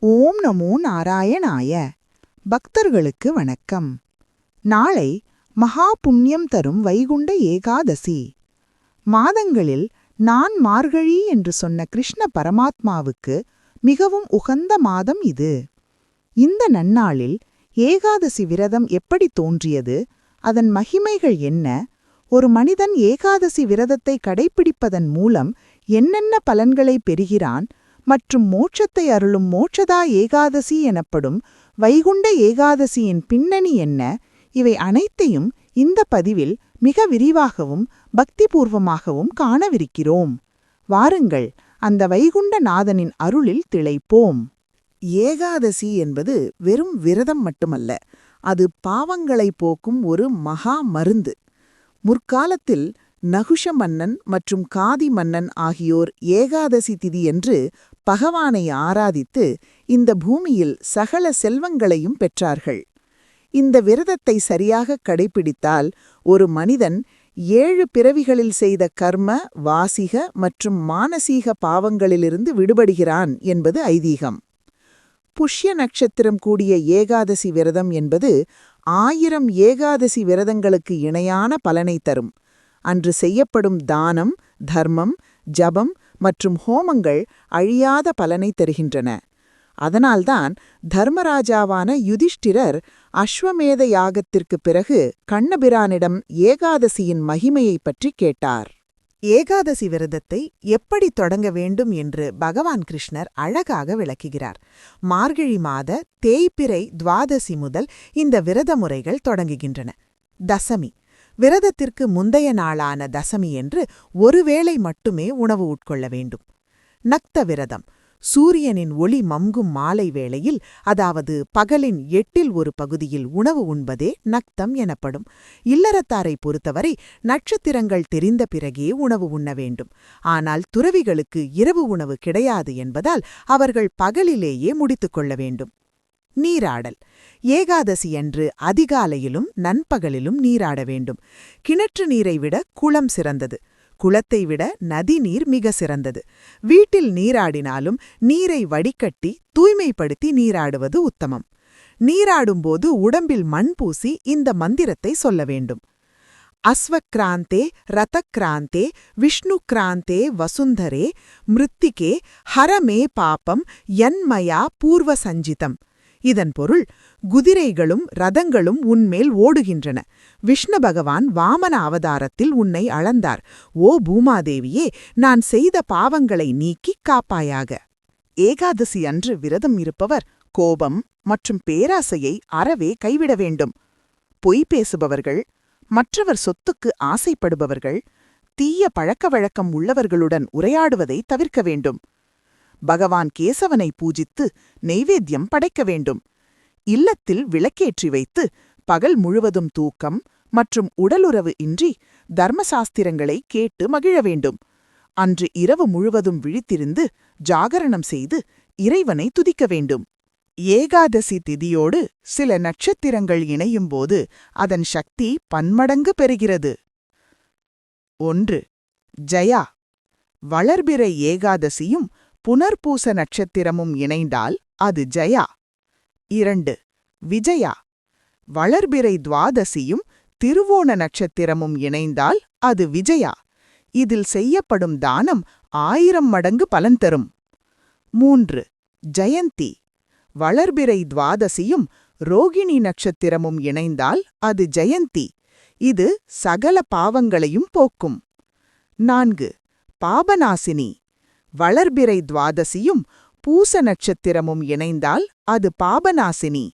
ஓம் நமோ நாராயணாய. பக்தர்களுக்கு வணக்கம். நாளை மகா புண்ணியம் தரும் வைகுண்ட ஏகாதசி. மாதங்களில் நான் மார்கழி என்று சொன்ன கிருஷ்ண பரமாத்மாவுக்கு மிகவும் உகந்த மாதம் இது. இந்த நன்னாளில் ஏகாதசி விரதம் எப்படி தோன்றியது? அதன் மகிமைகள் என்ன? ஒரு மனிதன் ஏகாதசி விரதத்தை கடைப்பிடிப்பதன் மூலம் என்னென்ன பலன்களை பெறுகிறான்? மற்றும் மோட்சத்தை அருளும் மோட்சதா ஏகாதசி எனப்படும் வைகுண்ட ஏகாதசியின் பின்னணி என்ன? இவை அனைத்தையும் இந்த பதிவில் மிக விரிவாகவும் பக்திபூர்வமாகவும் காணவிருக்கிறோம். வாருங்கள் அந்த வைகுண்ட நாதனின் அருளில் திளைப்போம். ஏகாதசி என்பது வெறும் விரதம் மட்டுமல்ல அது பாவங்களை போக்கும் ஒரு மகா மருந்து. முற்காலத்தில் நகுஷ மன்னன் மற்றும் காதி மன்னன் ஆகியோர் ஏகாதசி திதியன்று பகவானை ஆராதித்து இந்த பூமியில் சகல செல்வங்களையும் பெற்றார்கள். இந்த விரதத்தை சரியாக கடைபிடித்தால் ஒரு மனிதன் ஏழு பிறவிகளில் செய்த கர்ம வாசிக மற்றும் மானசீக பாவங்களிலிருந்து விடுபடுகிறான் என்பது ஐதீகம். புஷ்ய நட்சத்திரம் கூடிய ஏகாதசி விரதம் என்பது ஆயிரம் ஏகாதசி விரதங்களுக்கு இணையான பலனை தரும். அன்று செய்யப்படும் தானம் தர்மம் ஜபம் மற்றும் ஹோமங்கள் அழியாத பலனை தருகின்றன. அதனால்தான் தர்மராஜாவான யுதிஷ்டிரர் அஸ்வமேத யாகத்திற்கு பிறகு கண்ணபிரானிடம் ஏகாதசியின் மகிமையைப் பற்றி கேட்டார். ஏகாதசி விரதத்தை எப்படி தொடங்க வேண்டும் என்று பகவான் கிருஷ்ணர் அழகாக விளக்குகிறார். மார்கழி மாத தேய்பிறை துவாதசி முதல் இந்த விரத முறைகள் தொடங்குகின்றன. தசமி விரதத்திற்கு முந்தைய நாளான தசமி என்று ஒருவேளை மட்டுமே உணவு உட்கொள்ள வேண்டும். நக்த விரதம். சூரியனின் ஒளி மங்கும் மாலை வேளையில் அதாவது பகலின் எட்டில் ஒரு பகுதியில் உணவு உண்பதே நக்தம் எனப்படும். இல்லறத்தாரை பொறுத்தவரை நட்சத்திரங்கள் தெரிந்த பிறகே உணவு உண்ண வேண்டும். ஆனால் துறவிகளுக்கு இரவு உணவு கிடையாது என்பதால் அவர்கள் பகலிலேயே முடித்துக் கொள்ள வேண்டும். நீராடல். ஏகாதசியன்று அதிகாலையிலும் நண்பகலிலும் நீராட வேண்டும். கிணற்று நீரை விட குளம் சிறந்தது. குளத்தை விட நதிநீர் மிக சிறந்தது. வீட்டில் நீராடினாலும் நீரை வடிகட்டி தூய்மைப்படுத்தி நீராடுவது உத்தமம். நீராடும்போது உடம்பில் மண் பூசி இந்த மந்திரத்தை சொல்ல வேண்டும். அஸ்வக்ராந்தே ரதக்ராந்தே விஷ்ணுக்ராந்தே வசுந்தரே மிருத்திகே ஹரமே பாப்பம் யன்மயா பூர்வ சஞ்சிதம். இதன் பொருள் குதிரைகளும் ரதங்களும் உன்மேல் ஓடுகின்றன. விஷ்ணு பகவான் வாமன அவதாரத்தில் உன்னை அளந்தார். ஓ பூமாதேவியே நான் செய்த பாவங்களை நீக்கிக் காப்பாயாக. ஏகாதசி அன்று விரதம் இருப்பவர் கோபம் மற்றும் பேராசையை அறவே கைவிட வேண்டும். பொய் பேசுபவர்கள் மற்றவர் சொத்துக்கு ஆசைப்படுபவர்கள் தீய பழக்க வழக்கம் உள்ளவர்களுடன் உரையாடுவதை தவிர்க்க வேண்டும். பகவான் கேசவனை பூஜித்து நெய்வேத்தியம் படைக்க வேண்டும். இல்லத்தில் விளக்கேற்றி வைத்து பகல் முழுவதும் தூக்கம் மற்றும் உடலுறவு இன்றி தர்மசாஸ்திரங்களை கேட்டு மகிழ வேண்டும். அன்று இரவு முழுவதும் விழித்திருந்து ஜாகரணம் செய்து இறைவனை துதிக்க வேண்டும். ஏகாதசி திதியோடு சில நட்சத்திரங்கள் இணையும்போது அதன் சக்தி பன்மடங்கு பெறுகிறது. ஒன்று. ஜயா. வளர்பிறை ஏகாதசியும் புனர்பூச நட்சத்திரமும் இணைந்தால் அது ஜயா. இரண்டு விஜயா. வளர்பிறை துவாதசியும் திருவோண நட்சத்திரமும் இணைந்தால் அது விஜயா. இதில் செய்யப்படும் தானம் ஆயிரம் மடங்கு பலன் தரும். மூன்று ஜெயந்தி. வளர்பிறை துவாதசியும் ரோகிணி நட்சத்திரமும் இணைந்தால் அது ஜெயந்தி. இது சகல பாவங்களையும் போக்கும். நான்கு பாபநாசினி. வளர்பிறை துவாதசியும் பூச நட்சத்திரமும் இணைந்தால் அது பாபநாசினி.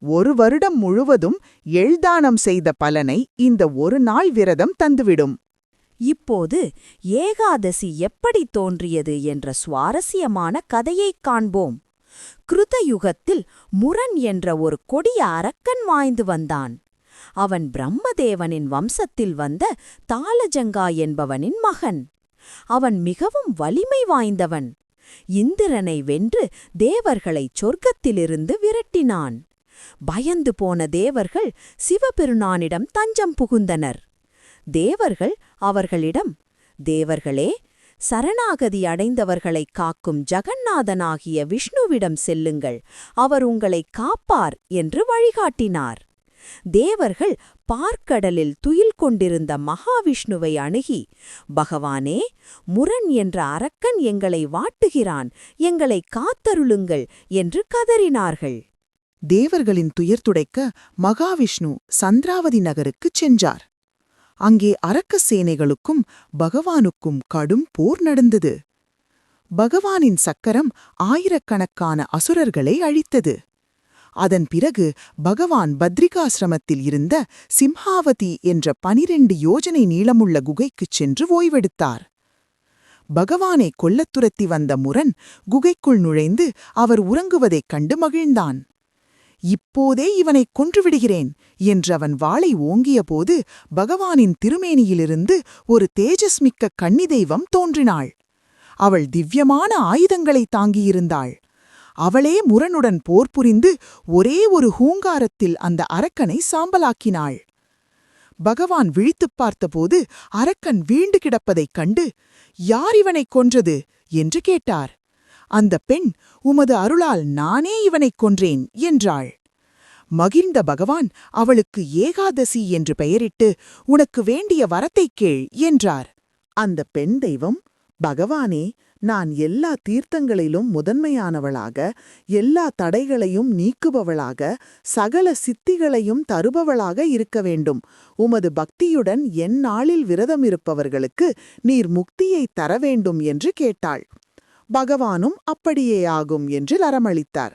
ஒரு வருடம் முழுவதும் எழ்தானம் செய்த பலனை இந்த ஒரு நாள் விரதம் தந்துவிடும். இப்போது ஏகாதசி எப்படி தோன்றியது என்ற சுவாரஸ்யமான கதையைக் காண்போம். கிருதயுகத்தில் முரண் என்ற ஒரு கொடிய அரக்கன் வாய்ந்து வந்தான். அவன் பிரம்மதேவனின் வம்சத்தில் வந்த தாளஜங்கா என்பவனின் மகன். அவன் மிகவும் வலிமை வாய்ந்தவன். இந்திரனை வென்று தேவர்களைச் சொர்க்கத்திலிருந்து விரட்டினான். பயந்து போன தேவர்கள் சிவபெருமானிடம் தஞ்சம் புகுந்தனர். தேவர்கள் அவர்களிடம் தேவர்களே சரணாகதி அடைந்தவர்களைக் காக்கும் ஜகந்நாதனாகிய விஷ்ணுவிடம் செல்லுங்கள். அவர் உங்களைக் காப்பார் என்று வழிகாட்டினார். தேவர்கள் பார்க்கடலில் துயில் கொண்டிருந்த மகாவிஷ்ணுவை அணுகி பகவானே முரண் என்ற அரக்கன் எங்களை வாட்டுகிறான் எங்களை காத்தருளுங்கள் என்று கதறினார்கள். தேவர்களின் துயர் துடைக்க மகாவிஷ்ணு சந்திராவதி நகருக்குச் சென்றார். அங்கே அரக்க சேனைகளுக்கும் பகவானுக்கும் கடும் போர் நடந்தது. பகவானின் சக்கரம் ஆயிரக்கணக்கான அசுரர்களை அழித்தது. அதன் பிறகு பகவான் பத்ரிகாசிரமத்தில் இருந்த சிம்ஹாவதி என்ற பனிரெண்டு யோஜனை நீளமுள்ள குகைக்குச் சென்று ஓய்வெடுத்தார். பகவானை கொல்லத் துரத்தி வந்த முரன் குகைக்குள் நுழைந்து அவர் உறங்குவதைக் கண்டு மகிழ்ந்தான். இப்போதே இவனைக் கொன்றுவிடுகிறேன் என்று அவன் வாளை ஓங்கியபோது பகவானின் திருமேனியிலிருந்து ஒரு தேஜஸ்மிக்க கன்னி தெய்வம் தோன்றினாள். அவள் திவ்யமான ஆயுதங்களைத் தாங்கியிருந்தாள். அவளே முரனுடன் போர் புரிந்து ஒரே ஒரு ஹூங்காரத்தில் அந்த அரக்கனை சாம்பலாக்கினாள். பகவான் விழித்துப் பார்த்தபோது அரக்கன் வீண்டு கிடப்பதைக் கண்டு யார் இவனைக் கொன்றது? என்று கேட்டார். அந்த பெண் உமது அருளால் நானே இவனைக் கொன்றேன் என்றாள். மகிழ்ந்த பகவான் அவளுக்கு ஏகாதசி என்று பெயரிட்டு உனக்கு வேண்டிய வரத்தைக் கேள் என்றார். அந்த பெண் தெய்வம் பகவானே நான் எல்லா தீர்த்தங்களிலும் முதன்மையானவளாக எல்லா தடைகளையும் நீக்குபவளாக சகல சித்திகளையும் தருபவளாக இருக்க வேண்டும். உமது பக்தியுடன் என் நாளில் விரதமிருப்பவர்களுக்கு நீர் முக்தியைத் தர வேண்டும் என்று கேட்டாள். பகவானும் அப்படியே ஆகும் என்று லரமளித்தார்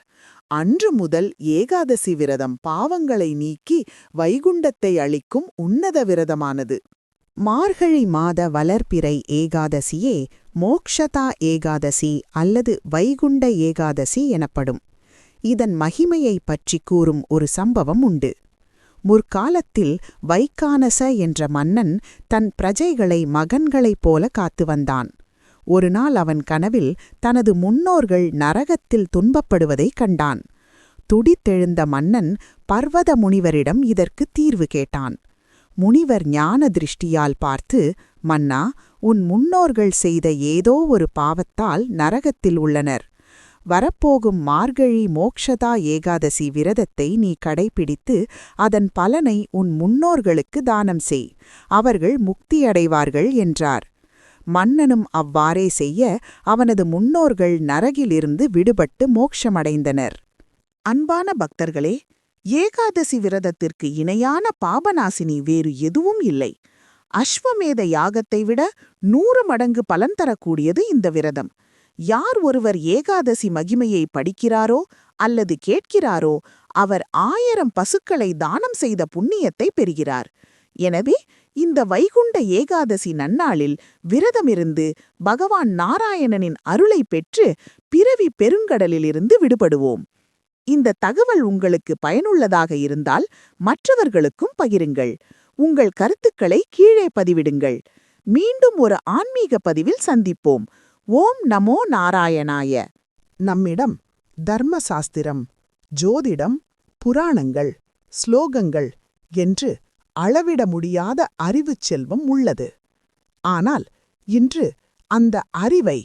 அன்று முதல் ஏகாதசி விரதம் பாவங்களை நீக்கி வைகுண்டத்தை அளிக்கும் உன்னத விரதமானது. மார்கழி மாத வளர்ப்பிறை ஏகாதசியே மோக்ஷதா ஏகாதசி அல்லது வைகுண்ட ஏகாதசி எனப்படும். இதன் மகிமையைப் பற்றி கூறும் ஒரு சம்பவம் உண்டு. முற்காலத்தில் வைக்கானச என்ற மன்னன் தன் பிரஜைகளை மகன்களைப் போல காத்து வந்தான். ஒருநாள் அவன் கனவில் தனது முன்னோர்கள் நரகத்தில் துன்பப்படுவதைக் கண்டான். துடித்தெழுந்த மன்னன் பர்வத முனிவரிடம் இதற்கு தீர்வு கேட்டான். முனிவர் ஞான திருஷ்டியால் பார்த்து மன்னா உன் முன்னோர்கள் செய்த ஏதோ ஒரு பாவத்தால் நரகத்தில் உள்ளனர். வரப்போகும் மார்கழி மோக்ஷதா ஏகாதசி விரதத்தை நீ கடைபிடித்து அதன் பலனை உன் முன்னோர்களுக்கு தானம் செய். அவர்கள் முக்தியடைவார்கள் என்றார். மன்னனும் அவ்வாறே செய்ய அவனது முன்னோர்கள் நரகிலிருந்து விடுபட்டு மோட்சமடைந்தனர் அன்பான பக்தர்களே ஏகாதசி விரதத்திற்கு இணையான பாபநாசினி வேறு எதுவும் இல்லை. அஸ்வமேத யாகத்தை விட நூறு மடங்கு பலன் தரக்கூடியது இந்த விரதம். யார் ஒருவர் ஏகாதசி மகிமையை படிக்கிறாரோ அல்லது கேட்கிறாரோ அவர் ஆயிரம் பசுக்களை தானம் செய்த புண்ணியத்தை பெறுகிறார். எனவே இந்த வைகுண்ட ஏகாதசி நன்னாளில் விரதமிருந்து பகவான் நாராயணனின் அருளை பெற்று பிறவி பெருங்கடலிலிருந்து விடுபடுவோம். இந்த தகவல் உங்களுக்கு பயனுள்ளதாக இருந்தால் மற்றவர்களுக்கும் பகிருங்கள். உங்கள் கருத்துக்களை கீழே பதிவிடுங்கள். மீண்டும் ஒரு ஆன்மீக பதிவில் சந்திப்போம். ஓம் நமோ நாராயணாய. நம்மிடம் தர்மசாஸ்திரம் ஜோதிடம் புராணங்கள் ஸ்லோகங்கள் என்று அளவிட முடியாத அறிவுச் செல்வம் உள்ளது. ஆனால் இன்று அந்த அறிவை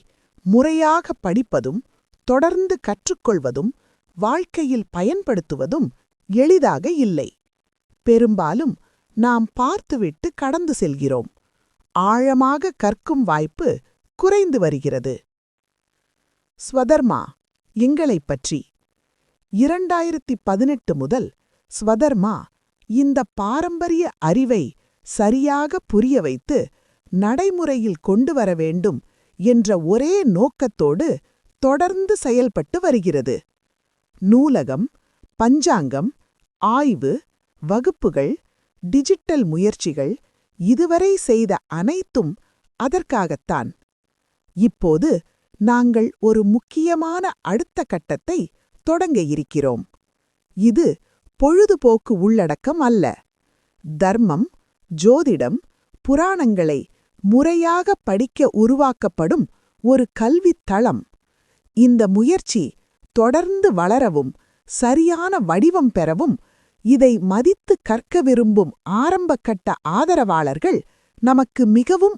முறையாக படிப்பதும் தொடர்ந்து கற்றுக்கொள்வதும் வாழ்க்கையில் பயன்படுத்துவதும் எளிதாக இல்லை. பெரும்பாலும் நாம் பார்த்துவிட்டு கடந்து செல்கிறோம். ஆழமாக கற்கும் வாய்ப்பு குறைந்து வருகிறது. ஸ்வதர்மா எங்களைப் பற்றி. இரண்டாயிரத்தி பதினெட்டு முதல் ஸ்வதர்மா இந்த பாரம்பரிய அறிவை சரியாக புரிய வைத்து நடைமுறையில் கொண்டு வர வேண்டும் என்ற ஒரே நோக்கத்தோடு தொடர்ந்து செயல்பட்டு வருகிறது. நூலகம் பஞ்சாங்கம் ஆய்வு வகுப்புகள் டிஜிட்டல் முயற்சிகள் இதுவரை செய்த அனைத்தும் அதற்காகத்தான். இப்போது நாங்கள் ஒரு முக்கியமான அடுத்த கட்டத்தை தொடங்க இருக்கிறோம். இது பொழுதுபோக்கு உள்ளடக்கம் அல்ல. தர்மம் ஜோதிடம் புராணங்களை முறையாக படிக்க உருவாக்கப்படும் ஒரு கல்வித் தளம். இந்த முயற்சி தொடர்ந்து வளரவும் சரியான வடிவம் பெறவும் இதை மதித்து கற்க விரும்பும் ஆரம்பக்கட்ட ஆதரவாளர்கள் நமக்கு மிகவும்